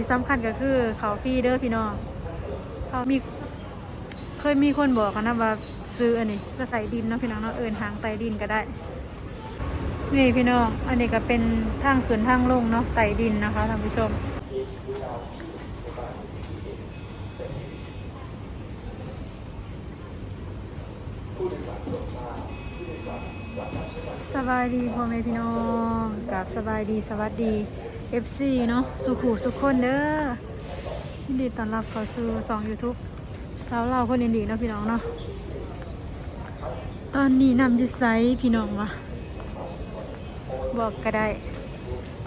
ที่สำคัญก็คือเขาฟรีเด้อพี่น้องเขามีเคยมีคนบอกกันนะว่าซื้ออันนี้ก็ใส่ดินเนาะพี่น้องเนาะเอินทางไต่ดินก็ได้ นี่พี่น้อง อันนี้ก็เป็นทางขึ้นทางลงเนาะไต่ดินนะคะท่านผู้ชมสบายดีพ่อแม่พี่น้องกับสบายดีสวัสดี FC เนาะสุขูสุขคนเด้อยินดีต้อนรับเข้าสู่สอง YouTube สาวเราคนอินดีเนาะพี่น้องเนาะตอนนี้นำอยุไซพี่น้องวะบอกก็ได้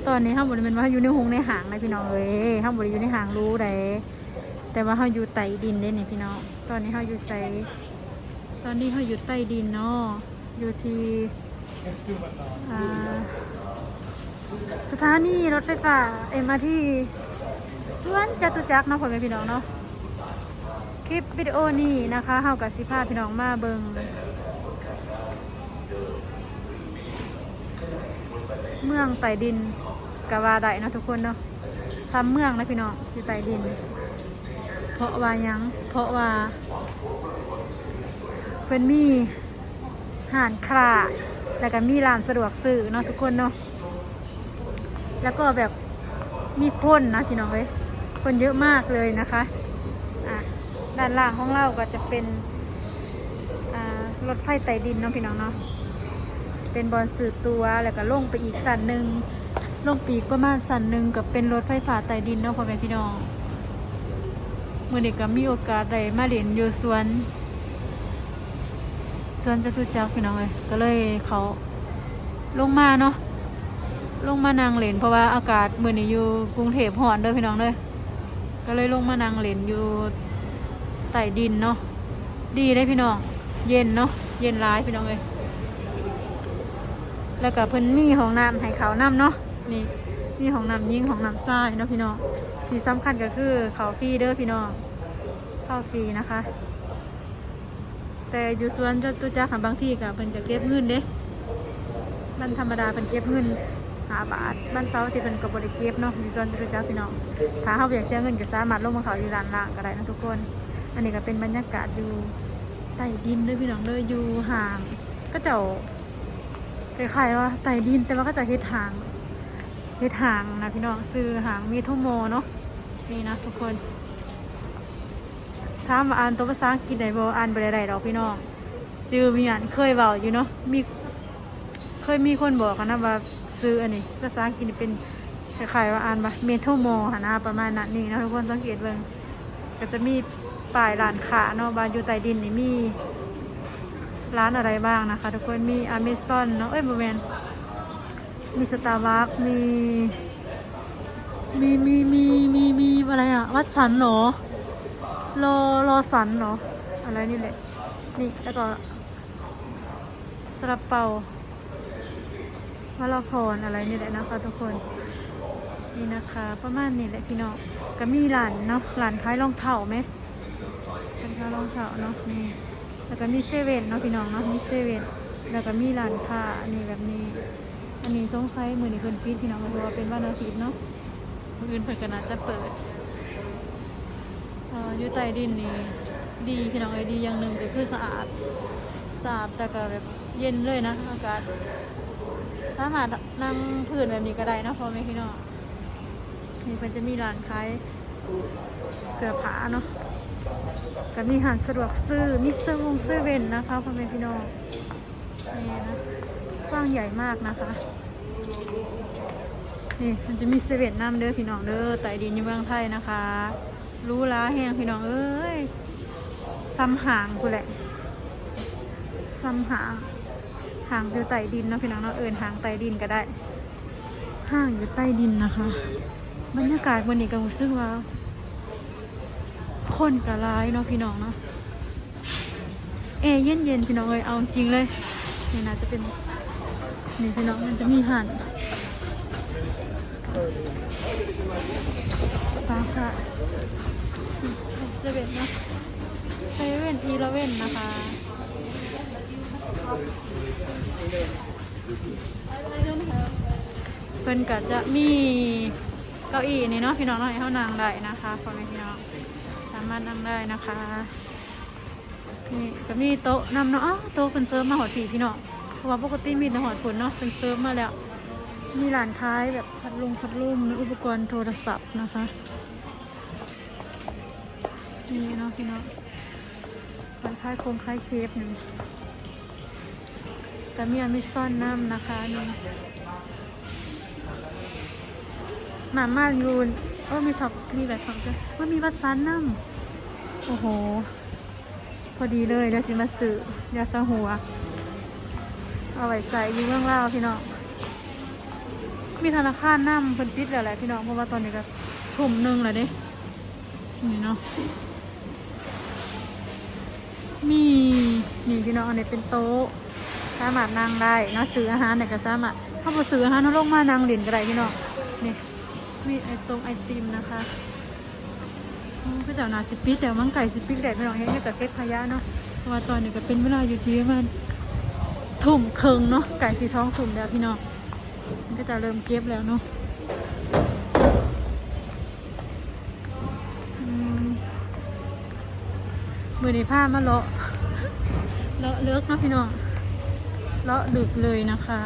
ตอนนี้ห้ามบริเวณว่าอยู่ในหงในหางนะพี่น้องเอ้ยห้ามบริอยู่ในหางรู้ได้แต่ว่าเขาอยู่ใต้ดินเด้เนี่ยพี่น้องตอนนี้เขาอยู่ไซตอนนี้เขาอยู่ใต้ดินเนาะอยู่ที่อ่า สถานีรถไฟฟ้าเอ็มอาร์ทีสวนจตุจักรเนาะพ่อแม่พี่น้องเนาะคลิปวิดีโอนี้นะคะเฮากับสิพาพี่น้องมาเบิงเมืองใต้ดินกะว่าได้เนาะทุกคนเนาะซ้ำเมืองนะพี่น้องอยู่ใต้ดิน เพราะว่ายัง เพราะว่าเพิ่นมีห่านคราแล้วก็มีร้านสะดวกซื้อเนาะทุกคนเนาะ แล้วก็แบบมีคนนะพี่น้องเอ้ยคนเยอะมากเลยนะคะอะด้านล่างของเราก็จะเป็นรถไฟไต่ดินเนาะพี่น้องเนาะเป็นบอลสื่อตัวแล้วก็ลงไปอีกสันหนึ่งลงปีกประมาณสันหนึ่งกับเป็นรถไฟฟ้าไต่ดินเนาะพ่อแม่พี่น้องเมื่อเด็กก็มีโอกาสได้มาเรียนอยู่สวนชวนจะทุจักพี่น้องเลยก็เลยเขาลงมาเนาะ ลงมานางเหรนเพราะว่าอากาศเมื่อนี้อยู่กรุงเทพร้อนเด้อพี่น้องเด้อก็เลยลงมานางเหรนอยู่ใต้ดินเนาะดีได้พี่น้อง เย็นเนาะเย็นร้ายพี่น้องเลยแล้วก็เพิ่นมีห้องน้ำให้เขาน้ำเนาะนี่มีห้องน้ำยิงห้องน้ำทรายเนาะพี่น้องที่สำคัญก็คือเขาฟรีเด้อพี่น้องเข้าฟรีนะคะ แต่อยู่สวนจตุจักรค่ะบางที่ก็เพิ่นจะเก็บเงินเด้บ้านธรรมดาเพิ่นเก็บเงินาบาทบ้านเสาที่เพิ่นก็บ่ได้เก็บเนาะอยู่สวนจตุจักพี่น้องถ้าเฮาอยากเสียเงินก็สามารถลงมาเขาอยู่ร้านล่างก็ได้นะทุกคน อันนี้ก็เป็นบรรยากาศอยู่ใต้ดินเด้อพี่น้องเด้อยู่ห่าง ก็เจ้าคล้ายๆว่าใต้ดินแต่ว่าก็จะเฮ็ดห่างเฮ็ดห่างนะพี่น้องซื้อห่างมีทุ่โมเนาะนี่นะทุกคนถามาอ่านตัวภาษาอังกฤษได้บ่อ่านบ่ได้ดอกพี่น้องจือมีอ่านเคยเว้าอยู่เนาะมีเคยมีคนบอกกันนะว่า ซื้ออันนี้ภาษาอังกฤษเป็นคล้ายๆว่าอ่านว่าเมทัลโมหนนะประมาณนั้นนี่นะทุกคนสังเกตเบิ่งก็จะมีป้ายร้านค้าเนาะบานอยู่ใต้ดินนี่มีร้านอะไรบ้างนะคะ ทุกคนมีอเมซอนเนาะเอ้ยบ่แม่นมีสตาร์บัคมีมีมีมีมีมีอะไรอะวัดสันเหรอรอรอสันเหรออะไรนี่แหละนี่แล้วก็สลับเปา วะลาพรอะไรนี่แหละนะคะทุกคนนี่นะคะประมาณนี้แหละพี่น้องก็มีหลานเนาะหลานคล้ายรองเท้าไหมเป็นคล้ายรองเท้าเนาะนี่แล้วก็มีเซเว่นเนาะพี่น้องเนาะมีเซเว่นแล้วก็มีร้านค้าอันนี้แบบนี้ อันนี้สงสัยมือนี้เพิ่นปิดพี่น้องเพราะว่าเป็นวันอาทิตย์เนาะมื้ออื่นเพิ่นก็น่าจะเปิดอยู่ใต้ดินนี่ดีพี่น้องเอ้ดีอย่างหนึ่งก็คือสะอาดสะอาดแต่ก็แบบเย็นเลยนะอากาศ สามารถนั่งพื้นแบบนี้ก็ได้นะพ่อแม่พี่น้องนี่มันจะมีร้านขายเสื้อผ้าเนาะก็มีหานสะดวกซื้อมิสเตอร์วงเซเว่นนะคะพ่อแม่พี่น้องนี่นะกว้างใหญ่มากนะคะ นี่มันจะมีเซเว่นน้ำเด้อพี่น้องเด้อใต้ดินอยู่เมืองไทยนะคะ รู้ล้าแห้งพี่น้องเอ้ยซ้ำหางกูแหละซ้ำหาง หางอยู่ใต้ดินเนาะพี่น้องเนาะเอินหางใต้ดินก็ได้ห่างอยู่ใต้ดินนะคะ บรรยากาศวันนี้ก็รู้สึกว่าคนกระร้ายเนาะพี่น้องเนาะเอเย็นเย็นพี่น้องเลยเอาจริงเลยนี่นะจะเป็นนี่พี่น้องมันจะมีหันปลาค่ะเซเว่นเนาะเซเว่นอีเลเว่นนะคะ เพิ่นก็จะมีเก้าอี้นี่เนาะพี่น้องเนาะให้เขานั่งได้นะคะพ่อแม่พี่น้องสามารถนั่งได้นะคะนี่ก็มีโต๊ะนำเนาะอ้าวโต๊ะเป็นเซิร์ฟมาหอดผีพี่น้องเพราะว่าปกติมีแต่หอดผลเนาะเป็นเซิร์ฟมาแล้ว มีหลานค้ายแบบพัดลมพัดลมอุปกรณ์โทรศัพท์นะคะนี่เนาะพี่น้องคล้ายโครงคล้ายเชฟหนึ่ง แต่มีอันมีซ่อนน้ำนะคะนี่หมาม่ายูนเออมีผักมีแบบผักด้วยว่ามีวัดซันน้ำโอ้โห พอดีเลยเดี๋ยวสิมาซื้อยาสะหัว เอาไว้ใส่ยูเรื่องเล่าพี่น้องมีธนาคารน้ำเพิ่นปิดแล้วแหละพี่น้องเพราะว่าตอนนี้ก็ทุ่มหนึ่งแล้วเด้นี่เนาะมีนี่พี่น้องอันนี้เป็นโต๊ะ สามารถนั่งได้เนาะซื้ออาหารเนี่ยก็สามารถถ้าบ่ซื้ออาหารเขาลงมานั่งเล่นก็ได้พี่น้องนี่มีไอตรงไอติมนะคะอืมพี่เจ้านาสิปิดแต่มังไก่สิปิดแดดพี่น้องเฮ็ดให้กับเก็บขยะเนาะเพราะว่าตอนนี้ก็เป็นเวลาอยู่ที่ประมันทุ่มครึ่งเนาะไก่สีท้องทุ่มแล้วพี่น้องมันก็จะเริ่มเก็บแล้วเนาะมือในผ้ามาเลาะเลาะเลิกเนาะพี่น้อง เลาะดึกเลยนะคะ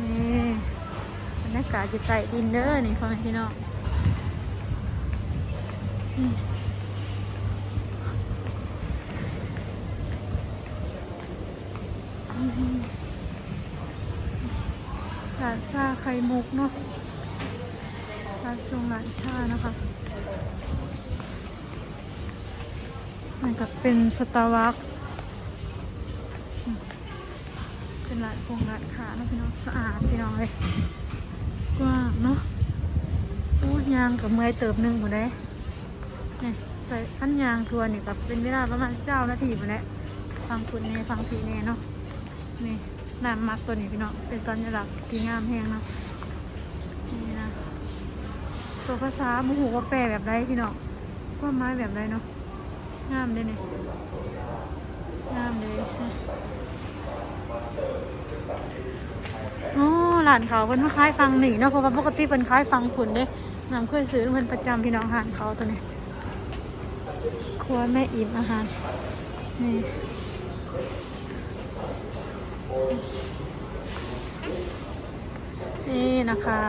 นี่บรรยากาศจะใต้ดินเด้อนี่พ่อแม่พี่น้องนี่อืมร้านชาไข่มุกเนาะร้านชงร้านชานะคะมันกับเป็นสตาร์วัค ร้านคงร้านค้าเนาะพี่น้องสะอาดพี่น้องเลยกว้างเนาะโอ้ยางกับเมื่อยเติบหนึ่งหมดเลยนี่ใส่ขั้นยางทัวร์นี่กับเป็นเวลาประมาณเจ้านาทีหมดแล้วฟังคุณเน่ฟังผีเน่เนาะนี่น้ำมักตัวนี้พี่น้องเป็นสัญลักษณ์ที่งามแห้งเนาะนี่นะตัวภาษาโมโหว่าแปลแบบไรพี่น้องว่าไม้แบบไรเนาะงามเลยเนี่ยงามเลย โอ้หลานเขาเพิ่นมาคล้ายฟังหนีเนาะเพราะว่าปกติเพิ่นคล้ายฟังผุนเด้นำเคยซื้อเพิ่นประจำพี่น้องอาหารเขาตัวนี้ครัวแม่อิ่มอาหารนี่นี่นะคะ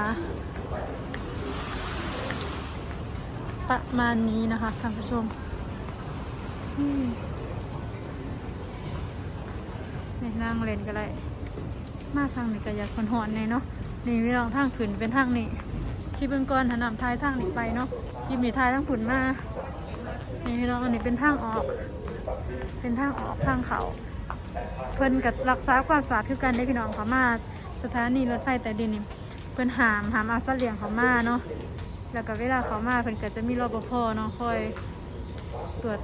ประมาณนี้นะคะท่านผู้ชมอืม นั่งเล่นก็ได้ มาทางนี้ก็อยากคนหอนเลยเนาะ นี่พี่น้องทางขืนเป็นทางนี้ที่เบื้องก่อนถนำท้ายทางนี้ไปเนาะยิมนี่ท้ายทางขุนมา นี่พี่น้องอันนี้เป็นทางออก เป็นทางออกทางเขา เพิ่นกับรักษาความสะอาดคือกันได้พี่น้องเขามาสถานีรถไฟใต้ดินนี่เพิ่นหามหามอาสัตว์เลียงเขามาเนาะ แล้วก็เวลาเขามาเพิ่นก็จะมีรปภเนาะคอยตรวจ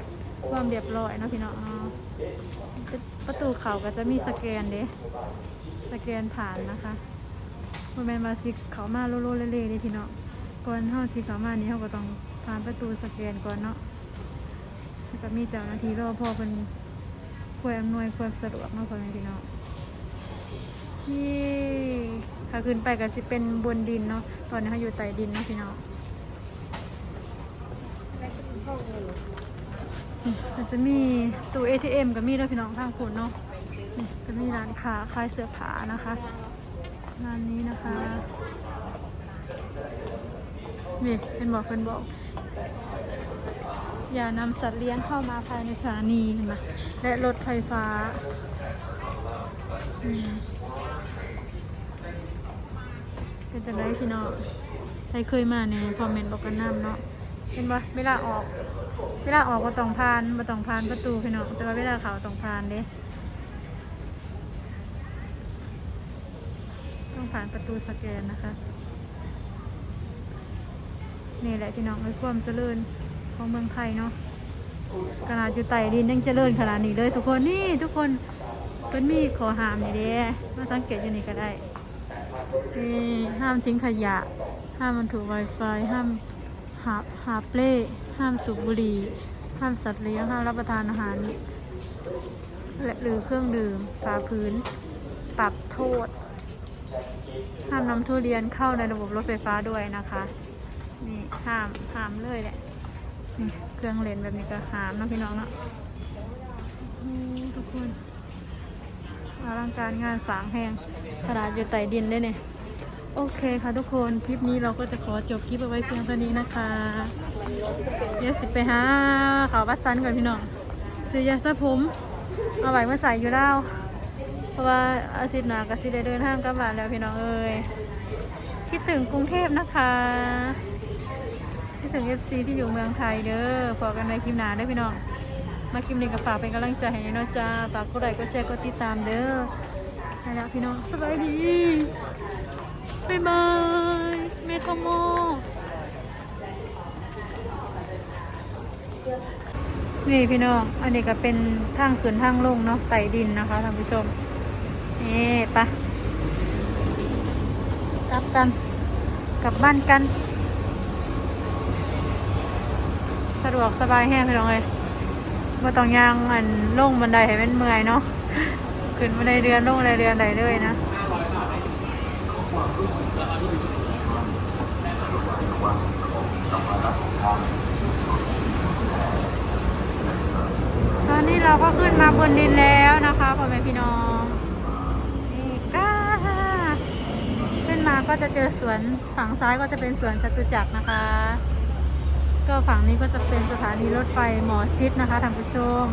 ความเรียบร้อยเนาะพี่น้องเนาะ ประตูเขาก็จะมีสแกนเด้สแกนผ่านนะคะมันเป็นมาสิเขามาโลโลเล่ๆเด้พี่เน้องก่อนเฮาที่เขามานี่เฮาก็ต้องผ่านประตูสแกนก่อนเนาะแล้วก็มีเจ้าหน้าที่รปภเพิ่นควยอำนวยความสะดวกเนาะพ่อแม่พี่เน้องนี่ถ้าขึ้นไปก็สิเป็นบนดินเนาะตอนนี้เขาอยู่ใต้ดินเนาะพี่เน้อง มันจะมีตู้ ATM ก็มีด้วยพี่น้องทางคุณเนาะนี่จะมีร้านค้าขายเสื้อผ้านะคะร้านนี้นะคะนี่เป็นบอกเป็นบอก อย่านำสัตว์เลี้ยงเข้ามาภายในสถานีเห็นไหมและรถไฟฟ้าเป็นจังไรพี่น้องใครเคยมาเนี่ยคอมเมนต์บอกกันน้ำเนาะ เห็นปะเวลาออก เวลาออกก็ต้องพานมาต้องพานประตูพี่น้องแต่ว่าเวลาเขาต้องพานเด้ต้องผ่านประตูสแกนนะคะนี่แหละพี่น้องไอ้ความเจริญของเมืองไทยเนาะขนาดอยู่ใต้ดินยังเจริญขนาดนี้เลยทุกคนนี่ทุกคนเพิ่นมีขอห้ามนี่เด้มาสังเกตอยู่นี่ก็ได้นี่ห้ามทิ้งขยะ ห้ามมันถูก Wi-Fi ห้าม หาหาเปล่ห้ามสูบบุหรี่ ห้ามสัตว์เลี้ยง ห้ามรับประทานอาหาร และหรือเครื่องดื่มฝ่าพื้น ปรับโทษ ห้ามนำทุเรียนเข้าในระบบรถไฟฟ้าด้วยนะคะ นี่ห้ามห้ามเลยแหละนี่เครื่องเลนแบบนี้ก็ห้ามนะพี่น้องเนาะทุกคนอลังการงานสางแหงขนาดอยู่ใต้ดินได้เนี่ย โอเคค่ะทุกคนคลิปนี้เราก็จะขอจบคลิปเอาไว้เพียงเท่านี้นะคะเดี๋ยวสิไปหาเขาวัดซันก่อนพี่น้องซื้อยาสระผมเอาไว้มาใส่อยู่แล้วเพราะว่าอาทิตย์หน้าก็สิได้เดินทางกลับบ้านแล้วพี่น้องเอ้ยคิดถึงกรุงเทพนะคะคิดถึง FC ที่อยู่เมืองไทยเด้อพอกันในคลิปหน้าเด้พี่น้อง มาคลิปนี้ก็ฝากเป็นกำลังใจให้นาะจ้าฝากกดไลค์กดแชร์กดติดตามเด้อไปแล้วพี่น้องสบายดี บ๊ายบายเมคโมนี่พี่น้อง อันนี้ก็เป็นทางขึ้นทางลงเนาะไต่ดินนะคะท่านผู้ชม นี่ปะกลับกัน กลับบ้านกัน สะดวกสบายแห้งพี่น้องเลยว่าต้องยางอันลงบันไดให้มันเมื่อยเนาะ ขึ้นบันไดเรือนลงบันไดเรือนใดเลยนะ ตอนนี้เราก็ขึ้นมาบนดินแล้วนะคะพ่อแม่พี่น้องนี่ก้าขึ้นมาก็จะเจอสวนฝั่งซ้ายก็จะเป็นสวนจตุจักรนะคะ ก็ฝั่งนี้ก็จะเป็นสถานีรถไฟหมอชิดนะคะท่านผู้ชม